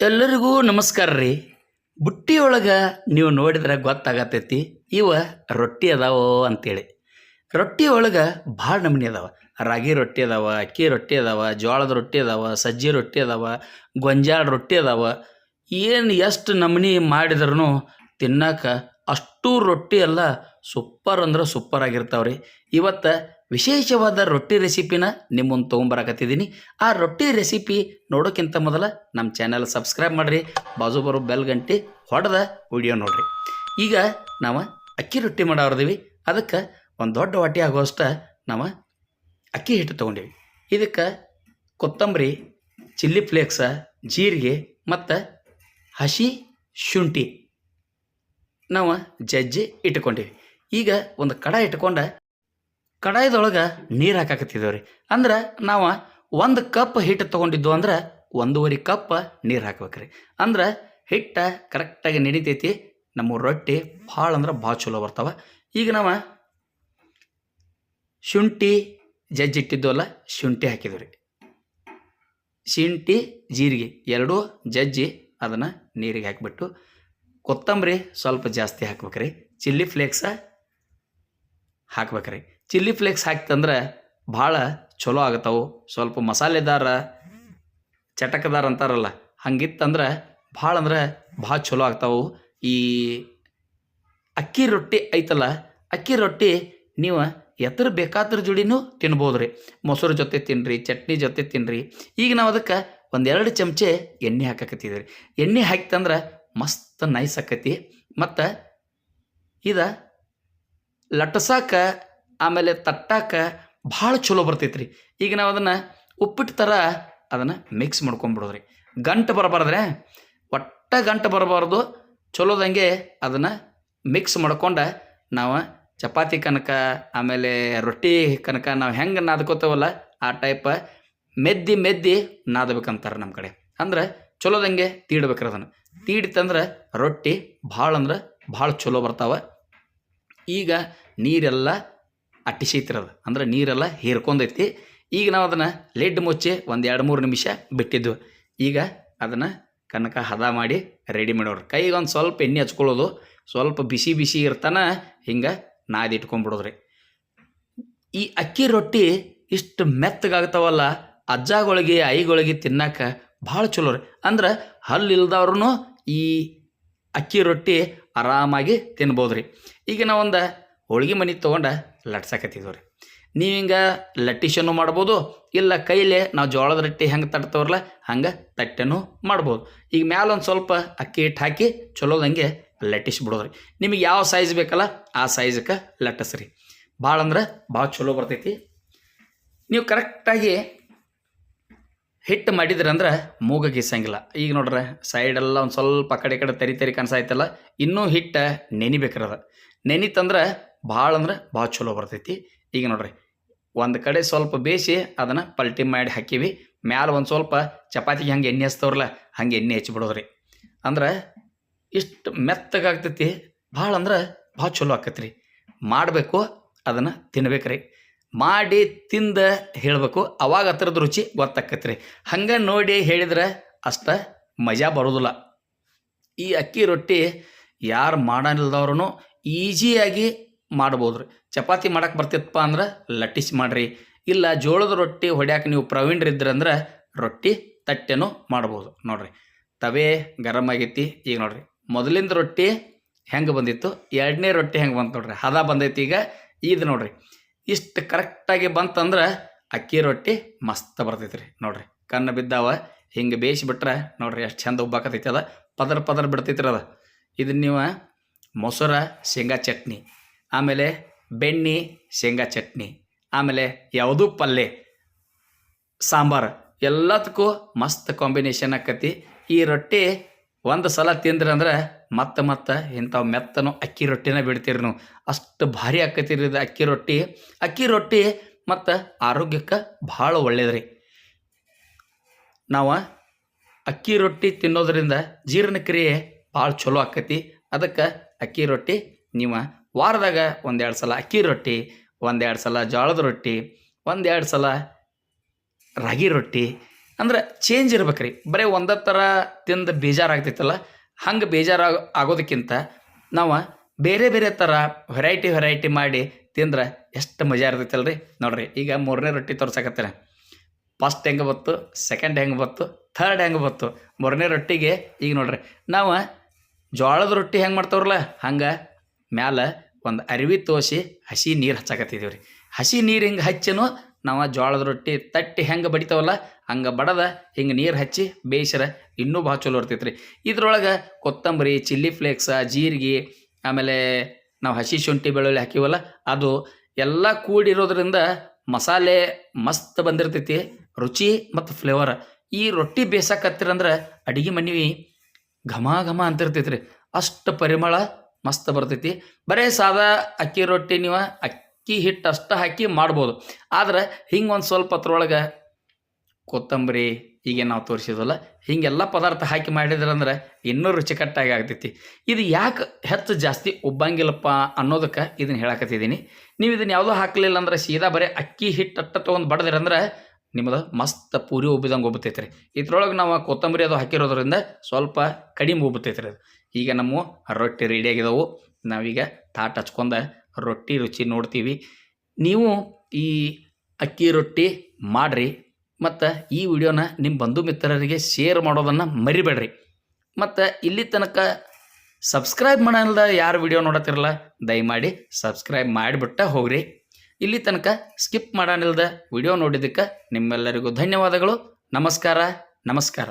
ಎಲ್ಲರಿಗೂ ನಮಸ್ಕಾರ ರೀ. ಬುಟ್ಟಿ ಒಳಗೆ ನೀವು ನೋಡಿದ್ರೆ ಗೊತ್ತಾಗತ್ತೈತಿ, ಇವ ರೊಟ್ಟಿ ಅದಾವೋ ಅಂತೇಳಿ. ರೊಟ್ಟಿ ಒಳಗೆ ಭಾಳ ನಮೂನಿ ಅದಾವ. ರಾಗಿ ರೊಟ್ಟಿ ಅದಾವ, ಅಕ್ಕಿ ರೊಟ್ಟಿ ಅದಾವ ಜೋಳದ ರೊಟ್ಟಿ ಅದಾವ, ಸಜ್ಜಿ ರೊಟ್ಟಿ ಅದಾವ, ಗೊಂಜಾಳ ರೊಟ್ಟಿ ಅದಾವ. ಏನು ಎಷ್ಟು ನಮೂನಿ ಮಾಡಿದ್ರೂ ತಿನ್ನಕ್ಕೆ ಅಷ್ಟು ರೊಟ್ಟಿ ಎಲ್ಲ ಸೂಪರ್ ಅಂದ್ರೆ ಸೂಪರ್ ಆಗಿರ್ತಾವ್ರಿ. ಇವತ್ತು ವಿಶೇಷವಾದ ರೊಟ್ಟಿ ರೆಸಿಪಿನ ನಿಮ್ಮನ್ನು ತೊಗೊಂಬರಕತ್ತಿದ್ದೀನಿ. ಆ ರೊಟ್ಟಿ ರೆಸಿಪಿ ನೋಡೋಕ್ಕಿಂತ ಮೊದಲ ನಮ್ಮ ಚಾನಲ್ ಸಬ್ಸ್ಕ್ರೈಬ್ ಮಾಡಿರಿ, ಬಾಜು ಬರೋ ಬೆಲ್ ಗಂಟೆ ಹೊಡೆದ ವಿಡಿಯೋ ನೋಡಿರಿ. ಈಗ ನಾವು ಅಕ್ಕಿ ರೊಟ್ಟಿ ಮಾಡೋರ್ದೀವಿ. ಅದಕ್ಕೆ ಒಂದು ದೊಡ್ಡ ವಾಟಿ ಆಗೋಷ್ಟ ನಾವು ಅಕ್ಕಿ ಹಿಟ್ಟು ತೊಗೊಂಡೀವಿ. ಇದಕ್ಕೆ ಕೊತ್ತಂಬರಿ, ಚಿಲ್ಲಿ ಫ್ಲೇಕ್ಸ, ಜೀರಿಗೆ ಮತ್ತು ಹಸಿ ಶುಂಠಿ ನಾವು ಜಜ್ಜಿ ಇಟ್ಕೊಂಡೀವಿ. ಈಗ ಒಂದು ಕಡ ಇಟ್ಕೊಂಡ ಕಡಾಯದೊಳಗೆ ನೀರು ಹಾಕಾಕತ್ತಿದ್ದೇವೆ ರೀ ಅಂದ್ರೆ ನಾವು ಒಂದು ಕಪ್ ಹಿಟ್ಟು ತೊಗೊಂಡಿದ್ದು ಅಂದ್ರೆ ಒಂದೂವರೆ ಕಪ್ ನೀರು ಹಾಕ್ಬೇಕ್ರಿ. ಅಂದ್ರೆ ಹಿಟ್ಟು ಕರೆಕ್ಟಾಗಿ ನೆನಿತೈತಿ ನಮ್ಮ ರೊಟ್ಟಿ ಭಾಳ ಅಂದ್ರೆ ಭಾಳ ಚಲೋ ಬರ್ತಾವೆ. ಈಗ ನಾವು ಶುಂಠಿ ಜಜ್ಜಿಟ್ಟಿದ್ವಲ್ಲ ಶುಂಠಿ ಹಾಕಿದ್ವಿ ರೀ ಶುಂಠಿ, ಜೀರಿಗೆ ಎರಡೂ ಜಜ್ಜಿ ಅದನ್ನು ನೀರಿಗೆ ಹಾಕಿಬಿಟ್ಟು ಕೊತ್ತಂಬರಿ ಸ್ವಲ್ಪ ಜಾಸ್ತಿ ಹಾಕ್ಬೇಕ್ರಿ. ಚಿಲ್ಲಿ ಫ್ಲೇಕ್ಸ ಹಾಕ್ಬೇಕ್ರಿ. ಚಿಲ್ಲಿ ಫ್ಲೇಕ್ಸ್ ಹಾಕ್ತಂದ್ರೆ ಭಾಳ ಚಲೋ ಆಗತ್ತವು. ಸ್ವಲ್ಪ ಮಸಾಲೆದಾರ, ಚಟಕದಾರ ಅಂತಾರಲ್ಲ, ಹಂಗಿತ್ತಂದ್ರೆ ಭಾಳ ಅಂದ್ರೆ ಭಾಳ ಚಲೋ ಆಗ್ತಾವು. ಈ ಅಕ್ಕಿ ರೊಟ್ಟಿ ಐತಲ್ಲ, ಅಕ್ಕಿ ರೊಟ್ಟಿ ನೀವು ಎದ್ರ ಬೇಕಾದ್ರ ಜೋಡಿನೂ ತಿನ್ಬೋದು ರೀ ಮೊಸರು ಜೊತೆ ತಿನ್ನಿರಿ ಚಟ್ನಿ ಜೊತೆ ತಿನ್ನಿರಿ ಈಗ ನಾವು ಅದಕ್ಕೆ ಒಂದೆರಡು ಚಮಚೆ ಎಣ್ಣೆ ಹಾಕಕತ್ತಿದ್ವಿ ರೀ ಎಣ್ಣೆ ಹಾಕ್ತಂದ್ರೆ ಮಸ್ತ್ ನೈಸ್ ಆಕತಿ. ಮತ್ತು ಇದು ಲಟ್ಸಾಕ ಆಮೇಲೆ ತಟ್ಟಾಕ ಭಾಳ ಚಲೋ ಬರ್ತೈತೆ ರೀ ಈಗ ನಾವು ಅದನ್ನು ಉಪ್ಪಿಟ್ಟು ಥರ ಅದನ್ನು ಮಿಕ್ಸ್ ಮಾಡ್ಕೊಂಬಿಡೋದ್ರಿ. ಗಂಟು ಬರಬಾರ್ದ್ರೆ ಒಟ್ಟ ಗಂಟು ಬರಬಾರ್ದು, ಚಲೋದಂಗೆ ಅದನ್ನು ಮಿಕ್ಸ್ ಮಾಡ್ಕೊಂಡು ನಾವು ಚಪಾತಿ ಕನಕ, ಆಮೇಲೆ ರೊಟ್ಟಿ ಕನಕ ನಾವು ಹೆಂಗೆ ನಾದ್ಕೋತೇವಲ್ಲ ಆ ಟೈಪ್ ಮೆದ್ದಿ ಮೆದ್ದಿ ನಾದಬೇಕಂತಾರೆ ನಮ್ಮ ಕಡೆ. ಅಂದ್ರೆ ಚಲೋದಂಗೆ ತೀಡ್ಬೇಕ್ರಿ ಅದನ್ನು. ತೀಡಿತಂದ್ರೆ ರೊಟ್ಟಿ ಭಾಳ ಅಂದ್ರೆ ಭಾಳ ಚಲೋ ಬರ್ತಾವೆ. ಈಗ ನೀರೆಲ್ಲ ಅಟ್ಟಿಸೈತಿರೋದು ಅಂದ್ರೆ ನೀರೆಲ್ಲ ಹೀರ್ಕೊಂಡೈತಿ ಈಗ ನಾವು ಅದನ್ನು ಲೆಡ್ ಮುಚ್ಚಿ ಒಂದು ಎರಡು ಮೂರು ನಿಮಿಷ ಬಿಟ್ಟಿದ್ವು. ಈಗ ಅದನ್ನು ಕನಕ ಹದ ಮಾಡಿ ರೆಡಿ ಮಾಡೋರು. ಕೈಗೆ ಒಂದು ಸ್ವಲ್ಪ ಎಣ್ಣೆ ಹಚ್ಕೊಳ್ಳೋದು. ಸ್ವಲ್ಪ ಬಿಸಿ ಬಿಸಿ ಇರ್ತಾನೆ ಹಿಂಗೆ ನಾದಿಟ್ಕೊಂಡ್ಬಿಡೋದ್ರಿ ಈ ಅಕ್ಕಿ ರೊಟ್ಟಿ ಇಷ್ಟು ಮೆತ್ತಗಾಗ್ತಾವಲ್ಲ, ಅಜ್ಜಗಳಿಗೆ, ಐಗಳಿಗೆ ತಿನ್ನಕ್ಕೆ ಭಾಳ ಚಲೋ ರೀ. ಅಂದ್ರೆ ಹಲ್ಲು ಇಲ್ದವ್ರೂ ಈ ಅಕ್ಕಿ ರೊಟ್ಟಿ ಆರಾಮಾಗಿ ತಿನ್ಬೋದು ರೀ ಈಗ ನಾವೊಂದು ಹೋಳ್ಗೆ ಮನೆ ತೊಗೊಂಡು ಲಟ್ಸಕತ್ತಿದ್ವಿ ರೀ ನೀವು ಹಿಂಗೆ ಲಟ್ಟಿಸನ್ನು ಮಾಡ್ಬೋದು, ಇಲ್ಲ ಕೈಲೇ ನಾವು ಜೋಳದ ರೊಟ್ಟಿ ಹೆಂಗೆ ತಟ್ತವ್ರಲ್ಲ, ಹಂಗೆ ತಟ್ಟೆನೂ ಮಾಡ್ಬೋದು. ಈಗ ಮ್ಯಾಲ ಒಂದು ಸ್ವಲ್ಪ ಅಕ್ಕಿ ಹಿಟ್ಟು ಹಾಕಿ ಚಲೋದಂಗೆ ಲಟ್ಟಿಸ್ಬಿಡೋದ್ರಿ ನಿಮಗೆ ಯಾವ ಸೈಜ್ ಬೇಕಲ್ಲ ಆ ಸೈಜಕ್ಕೆ ಲಟ್ಟಿಸ್ರಿ. ಭಾಳ ಅಂದ್ರೆ ಭಾಳ ಚಲೋ ಬರ್ತೈತಿ. ನೀವು ಕರೆಕ್ಟಾಗಿ ಹಿಟ್ಟು ಮಾಡಿದ್ರಂದ್ರೆ ಮೂಗ ಗೀಸಂಗಿಲ್ಲ. ಈಗ ನೋಡ್ರೆ ಸೈಡೆಲ್ಲ ಒಂದು ಸ್ವಲ್ಪ ಕಡೆ ಕಡೆ ತರಿ ತರಿ ಕನಸಾಯ್ತಲ್ಲ ಇನ್ನೂ ಹಿಟ್ಟು ನೆನಿಬೇಕ್ರದ ನೆನಿತಂದ್ರೆ ಭಾಳ ಅಂದ್ರೆ ಭಾಳ ಚಲೋ ಬರ್ತೈತಿ. ಈಗ ನೋಡ್ರಿ, ಒಂದು ಕಡೆ ಸ್ವಲ್ಪ ಬೇಯಿಸಿ ಅದನ್ನು ಪಲ್ಟಿ ಮಾಡಿ ಹಾಕಿವಿ. ಮ್ಯಾಲೆ ಒಂದು ಸ್ವಲ್ಪ ಚಪಾತಿಗೆ ಹಂಗೆ ಎಣ್ಣೆ ಹಚ್ತವ್ರಲ್ಲ, ಹಂಗೆ ಎಣ್ಣೆ ಹಚ್ಬಿಡೋದ್ರಿ ಅಂದ್ರೆ ಇಷ್ಟು ಮೆತ್ತಗಾಗ್ತೈತಿ ಭಾಳ ಅಂದ್ರೆ ಭಾಳ ಚಲೋ ಆಕತ್ರಿ. ಮಾಡಬೇಕು, ಅದನ್ನು ತಿನ್ಬೇಕ್ರಿ. ಮಾಡಿ ತಿಂದ ಹೇಳಬೇಕು, ಅವಾಗ ಹತ್ರದ ರುಚಿ ಗೊತ್ತಾಕತ್ರಿ. ಹಂಗೆ ನೋಡಿ ಹೇಳಿದ್ರೆ ಅಷ್ಟ ಮಜಾ ಬರೋದಿಲ್ಲ. ಈ ಅಕ್ಕಿ ರೊಟ್ಟಿ ಯಾರು ಮಾಡಲಿಲ್ದವ್ರು ಈಸಿಯಾಗಿ ಮಾಡ್ಬೋದು ರೀ ಚಪಾತಿ ಮಾಡಕ್ಕೆ ಬರ್ತಿತ್ತಪ್ಪ ಅಂದ್ರೆ ಲಟ್ಟಿಸಿ ಮಾಡಿರಿ. ಇಲ್ಲ ಜೋಳದ ರೊಟ್ಟಿ ಹೊಡ್ಯಾಕೆ ನೀವು ಪ್ರವೀಣ್ರಿದ್ರಂದ್ರೆ ರೊಟ್ಟಿ ತಟ್ಟೆನೂ ಮಾಡ್ಬೋದು ನೋಡಿರಿ. ತವೆ ಗರಮ್ ಆಗೈತಿ ಈಗ ನೋಡಿರಿ. ಮೊದಲಿಂದ ರೊಟ್ಟಿ ಹೆಂಗೆ ಬಂದಿತ್ತು? ಎರಡನೇ ರೊಟ್ಟಿ ಹೆಂಗೆ ಬಂತು ನೋಡ್ರಿ? ಹದ ಬಂದೈತಿ ಈಗ ಇದು ನೋಡಿರಿ. ಇಷ್ಟು ಕರೆಕ್ಟಾಗಿ ಬಂತಂದ್ರೆ ಅಕ್ಕಿ ರೊಟ್ಟಿ ಮಸ್ತ್ ಬರ್ತೈತಿ ರೀ ನೋಡಿರಿ. ಕಣ್ಣು ಬಿದ್ದಾವ, ಹಿಂಗೆ ಬೇಯಿಸಿಬಿಟ್ರೆ ನೋಡಿರಿ ಎಷ್ಟು ಚಂದ ಉಬ್ಬಾಕತೈತಿ ಅದ. ಪದರ್ ಪದರ್ ಬಿಡ್ತೈತಿ ಅದ. ಇದನ್ನ ನೀವು ಮೊಸರ, ಶೇಂಗಾ ಚಟ್ನಿ ಆಮೇಲೆ ಬೆಣ್ಣೆ, ಶೇಂಗಾ ಚಟ್ನಿ, ಆಮೇಲೆ ಯಾವುದೂ ಪಲ್ಯ ಸಾಂಬಾರು ಎಲ್ಲದಕ್ಕೂ ಮಸ್ತ್ ಕಾಂಬಿನೇಷನ್ ಆಕತಿ. ಈ ರೊಟ್ಟಿ ಒಂದು ಸಲ ತಿಂದ್ರೆ ಅಂದ್ರೆ ಮತ್ತೆ ಮತ್ತೆ ಇಂಥವು ಮೆತ್ತನು ಅಕ್ಕಿ ರೊಟ್ಟಿನ ಬಿಡ್ತೀರಿ ನೀವು. ಅಷ್ಟು ಭಾರಿ ಆಕತಿರಿ ಅಕ್ಕಿ ರೊಟ್ಟಿ. ಅಕ್ಕಿ ರೊಟ್ಟಿ ಮತ್ತು ಆರೋಗ್ಯಕ್ಕೆ ಭಾಳ ಒಳ್ಳೇದ್ರಿ. ನಾವು ಅಕ್ಕಿ ರೊಟ್ಟಿ ತಿನ್ನೋದ್ರಿಂದ ಜೀರ್ಣಕ್ರಿಯೆ ಭಾಳ ಚಲೋ ಆಕತಿ. ಅದಕ್ಕೆ ಅಕ್ಕಿ ರೊಟ್ಟಿ ನೀವು ವಾರದಾಗ ಒಂದೆರಡು ಸಲ ಅಕ್ಕಿ ರೊಟ್ಟಿ, ಒಂದೆರಡು ಸಲ ಜೋಳದ ರೊಟ್ಟಿ, ಒಂದೆರಡು ಸಲ ರಾಗಿ ರೊಟ್ಟಿ. ಅಂದ್ರೆ ಚೇಂಜ್ ಇರ್ಬೇಕು ರೀ ಬರೀ ಒಂದೇ ಥರ ತಿಂದು ಬೇಜಾರಾಗ್ತೈತಲ್ಲ ಹಂಗೆ ಬೇಜಾರು ಆಗೋದಕ್ಕಿಂತ ನಾವು ಬೇರೆ ಬೇರೆ ಥರ ವೆರೈಟಿ ವೆರೈಟಿ ಮಾಡಿ ತಿಂದ್ರೆ ಎಷ್ಟು ಮಜಾ ಇರ್ತೈತಲ್ಲ ರೀ ನೋಡ್ರಿ, ಈಗ ಮೂರನೇ ರೊಟ್ಟಿ ತೋರ್ಸಕತ್ತೇನೆ ಫಸ್ಟ್ ಹೆಂಗೆ ಬತ್ತು ಸೆಕೆಂಡ್ ಹೆಂಗೆ ಬತ್ತು ಥರ್ಡ್ ಹೆಂಗೆ ಬತ್ತು ಮೂರನೇ ರೊಟ್ಟಿಗೆ ಈಗ ನೋಡ್ರಿ, ನಾವು ಜೋಳದ ರೊಟ್ಟಿ ಹೆಂಗೆ ಮಾಡ್ತಾವ್ರಲ್ಲ, ಹಂಗೆ ಮ್ಯಾಲ ಒಂದು ಅರಿವಿ ತೋಸಿ ಹಸಿ ನೀರು ಹಚ್ಚಾಕತ್ತಿದ್ದೀವಿ ರೀ ಹಸಿ ನೀರು ಹಿಂಗೆ ಹಚ್ಚನೂ ನಾವು ಜೋಳದ ರೊಟ್ಟಿ ತಟ್ಟಿ ಹೆಂಗೆ ಬಡಿತಾವಲ್ಲ, ಹಂಗೆ ಬಡದ ಹಿಂಗೆ ನೀರು ಹಚ್ಚಿ ಬೇಯಿಸ್ರ ಇನ್ನೂ ಭಾಳ ಚಲೋ ಇರ್ತೈತೆ ರೀ ಇದ್ರೊಳಗೆ ಕೊತ್ತಂಬರಿ, ಚಿಲ್ಲಿ ಫ್ಲೇಕ್ಸ, ಜೀರಿಗೆ, ಆಮೇಲೆ ನಾವು ಹಸಿ ಶುಂಠಿ ಬೆಳ್ಳುಳ್ಳಿ ಹಾಕಿವಲ್ಲ, ಅದು ಎಲ್ಲ ಕೂಡಿರೋದ್ರಿಂದ ಮಸಾಲೆ ಮಸ್ತ್ ಬಂದಿರ್ತೈತಿ, ರುಚಿ ಮತ್ತು ಫ್ಲೇವರ್ ಈ ರೊಟ್ಟಿ ಬೇಯಿಸಕತ್ತಿರಂದ್ರೆ ಅಡಿಗೆ ಮನೆ ಘಮ ಘಮ ಅಂತಿರ್ತೈತಿ ರೀ ಅಷ್ಟು ಪರಿಮಳ ಮಸ್ತ್ ಬರ್ತೈತಿ. ಬರೇ ಸಾದಾ ಅಕ್ಕಿ ರೊಟ್ಟಿ ನೀವು ಅಕ್ಕಿ ಹಿಟ್ಟು ಅಷ್ಟು ಹಾಕಿ ಮಾಡ್ಬೋದು. ಆದ್ರೆ ಹಿಂಗೆ ಒಂದು ಸ್ವಲ್ಪ ಅದ್ರೊಳಗೆ ಕೊತ್ತಂಬರಿ, ಈಗ ನಾವು ತೋರಿಸಿದಲ್ಲ ಹಿಂಗೆಲ್ಲ ಪದಾರ್ಥ ಹಾಕಿ ಮಾಡಿದ್ರಂದ್ರೆ ಇನ್ನೂ ರುಚಿಕಟ್ಟಾಗಿ ಆಗ್ತೈತಿ. ಇದು ಯಾಕೆ ಹೆಚ್ಚು ಜಾಸ್ತಿ ಉಬ್ಬಂಗಿಲ್ಲಪ್ಪ ಅನ್ನೋದಕ್ಕೆ ಇದನ್ನು ಹೇಳಕತ್ತಿದ್ದೀನಿ. ನೀವು ಇದನ್ನು ಯಾವುದೋ ಹಾಕಲಿಲ್ಲ ಅಂದ್ರೆ ಸೀದಾ ಬರೀ ಅಕ್ಕಿ ಹಿಟ್ಟು ಅಟ್ಟ ತೊಗೊಂಡು ಬಡದಿರಂದ್ರೆ ನಿಮ್ಮದು ಮಸ್ತ್ ಪೂರಿ ಉಬ್ಬಿದಂಗೆ ಉಬ್ಬತೈತೆ ರೀ ಇದ್ರೊಳಗೆ ನಾವು ಕೊತ್ತಂಬರಿ ಅದು ಹಾಕಿರೋದ್ರಿಂದ ಸ್ವಲ್ಪ ಕಡಿಮೆ ಉಬ್ಬತೈತೆ ರೀ ಅದು. ಈಗ ನಮ್ಮ ರೊಟ್ಟಿ ರೆಡಿಯಾಗಿದ್ದಾವೆ ನಾವೀಗ ತಾಟ್ ಹಚ್ಕೊಂಡು ರೊಟ್ಟಿ ರುಚಿ ನೋಡ್ತೀವಿ. ನೀವು ಈ ಅಕ್ಕಿ ರೊಟ್ಟಿ ಮಾಡಿರಿ, ಮತ್ತು ಈ ವಿಡಿಯೋನ ನಿಮ್ಮ ಬಂಧು ಮಿತ್ರರಿಗೆ ಶೇರ್ ಮಾಡೋದನ್ನು ಮರಿಬೇಡ್ರಿ. ಮತ್ತು ಇಲ್ಲಿ ತನಕ ಸಬ್ಸ್ಕ್ರೈಬ್ ಮಾಡಲ್ದ ಯಾರು ವಿಡಿಯೋ ನೋಡತ್ತಿರಲ್ಲ, ದಯಮಾಡಿ ಸಬ್ಸ್ಕ್ರೈಬ್ ಮಾಡಿಬಿಟ್ಟ ಹೋಗ್ರಿ. ಇಲ್ಲಿ ತನಕ ಸ್ಕಿಪ್ ಮಾಡಾನಿಲ್ದ ವಿಡಿಯೋ ನೋಡಿದ್ದಕ್ಕೆ ನಿಮ್ಮೆಲ್ಲರಿಗೂ ಧನ್ಯವಾದಗಳು. ನಮಸ್ಕಾರ. ನಮಸ್ಕಾರ.